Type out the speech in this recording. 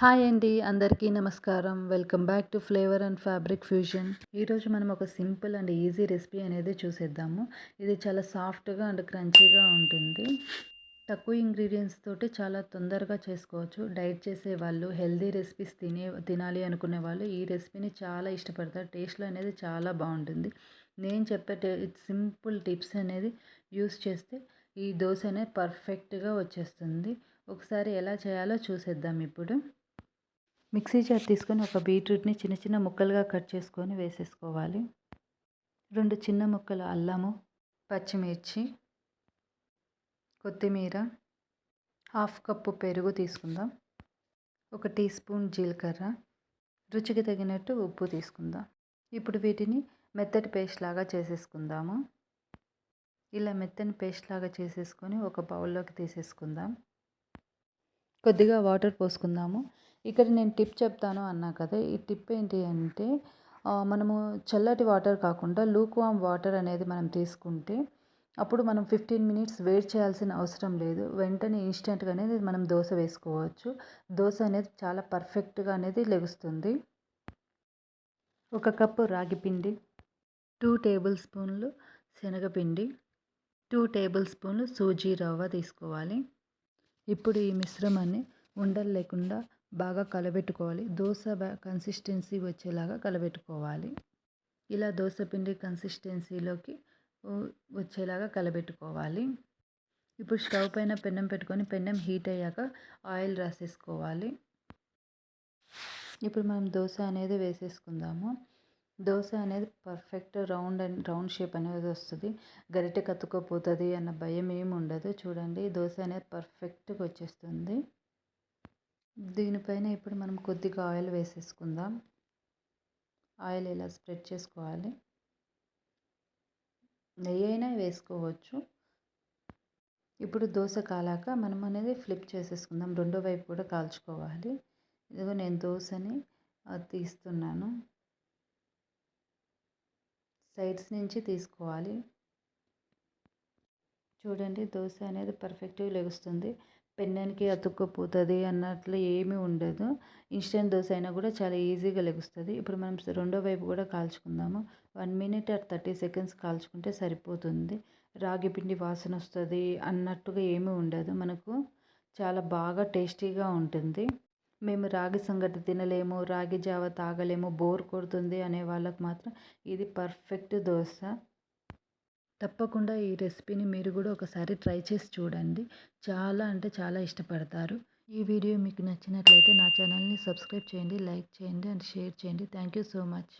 Hi అండి అందరికీ నమస్కారం. Welcome back to flavour and fabric fusion. ఈరోజు మనం ఒక సింపుల్ అండ్ ఈజీ రెసిపీ అనేది చూసేద్దాము. ఇది చాలా సాఫ్ట్గా అండ్ క్రంచీగా ఉంటుంది. తక్కువ ఇంగ్రీడియంట్స్ తోటి చాలా తొందరగా చేసుకోవచ్చు. డైట్ చేసే వాళ్ళు హెల్దీ రెసిపీస్ తినే తినాలి అనుకునే వాళ్ళు ఈ రెసిపీని చాలా ఇష్టపడతారు. టేస్ట్లో అనేది చాలా బాగుంటుంది. నేను చెప్పే సింపుల్ టిప్స్ అనేది యూస్ చేస్తే ఈ దోశ అనేది పర్ఫెక్ట్గా వచ్చేస్తుంది. ఒకసారి ఎలా చేయాలో చూసేద్దాం ఇప్పుడు. మిక్సీ జార్ తీసుకొని ఒక బీట్రూట్ని చిన్న చిన్న ముక్కలుగా కట్ చేసుకొని వేసేసుకోవాలి. రెండు చిన్న ముక్కలు అల్లము పచ్చిమిర్చి కొత్తిమీర హాఫ్ కప్పు పెరుగు తీసుకుందాం. ఒక టీ స్పూన్ జీలకర్ర రుచికి తగినట్టు ఉప్పు తీసుకుందాం. ఇప్పుడు వీటిని మెత్తటి పేస్ట్ లాగా చేసేసుకుందాము. ఇలా మెత్తని పేస్ట్ లాగా చేసేసుకొని ఒక బౌల్లోకి తీసేసుకుందాం. కొద్దిగా వాటర్ పోసుకుందాము. ఇక్కడ నేను టిప్ చెప్తాను అన్నా కదా ఈ టిప్ ఏంటి అంటే మనము చల్లటి వాటర్ కాకుండా లూక్ వామ్ వాటర్ అనేది మనం తీసుకుంటే అప్పుడు మనం ఫిఫ్టీన్ మినిట్స్ వెయిట్ చేయాల్సిన అవసరం లేదు. వెంటనే ఇన్స్టెంట్గా అనేది మనం దోశ వేసుకోవచ్చు. దోశ అనేది చాలా పర్ఫెక్ట్గా అనేది లెగుస్తుంది. ఒక కప్పు రాగి పిండి టూ టేబుల్ స్పూన్లు శనగపిండి టూ టేబుల్ స్పూన్లు సూజీ రవ్వ తీసుకోవాలి. ఇప్పుడు ఈ మిశ్రమాన్ని ఉండలు లేకుండా బాగా కలబెట్టుకోవాలి. దోశ కన్సిస్టెన్సీ వచ్చేలాగా కలబెట్టుకోవాలి. ఇలా దోశ పిండి కన్సిస్టెన్సీలోకి వచ్చేలాగా కలబెట్టుకోవాలి. ఇప్పుడు స్టవ్ పైన పెన్నం పెట్టుకొని పెన్నం హీట్ అయ్యాక ఆయిల్ రాసేసుకోవాలి. ఇప్పుడు మనం దోశ అనేది వేసేసుకుందాము. దోశ అనేది perfect round and round shape అనేది వస్తుంది. గరిటె కత్తుకోపోతుంది అన్న భయం ఏమి ఉండదు చూడండి దోశ అనేది పర్ఫెక్ట్గా వచ్చేస్తుంది. దీనిపైన ఇప్పుడు మనం కొద్దిగా ఆయిల్ వేసేసుకుందాం. ఆయిల్ ఇలా స్ప్రెడ్ చేసుకోవాలి. నెయ్యి అయినా వేసుకోవచ్చు. ఇప్పుడు దోశ కాలాక మనం అనేది ఫ్లిప్ చేసేసుకుందాం. రెండో వైపు కూడా కాల్చుకోవాలి. ఇదిగో నేను దోశని తీస్తున్నాను. సైడ్స్ నుంచి తీసుకోవాలి. చూడండి దోశ అనేది పర్ఫెక్ట్గా లెగుస్తుంది. పెన్నానికి అతుక్కుపోతుంది అన్నట్లు ఏమీ ఉండదు. ఇన్స్టెంట్ దోశ అయినా కూడా చాలా ఈజీగా లెగుస్తుంది. ఇప్పుడు మనం రెండో వైపు కూడా కాల్చుకుందాము. One minute or thirty seconds కాల్చుకుంటే సరిపోతుంది. రాగి పిండి వాసన వస్తుంది అన్నట్టుగా ఏమీ ఉండదు. మనకు చాలా బాగా టేస్టీగా ఉంటుంది. మేము రాగి సంగటి తినలేము రాగి జావ తాగలేము బోర్ కొడుతుంది అనే వాళ్ళకు మాత్రం ఇది పర్ఫెక్ట్ దోశ. తప్పకుండా ఈ రెసిపీని మీరు కూడా ఒకసారి ట్రై చేసి చూడండి. చాలా అంటే చాలా ఇష్టపడతారు. ఈ వీడియో మీకు నచ్చినట్లయితే నా ఛానల్ని సబ్స్క్రైబ్ చేయండి లైక్ చేయండి అండ్ షేర్ చేయండి. Thank you so much.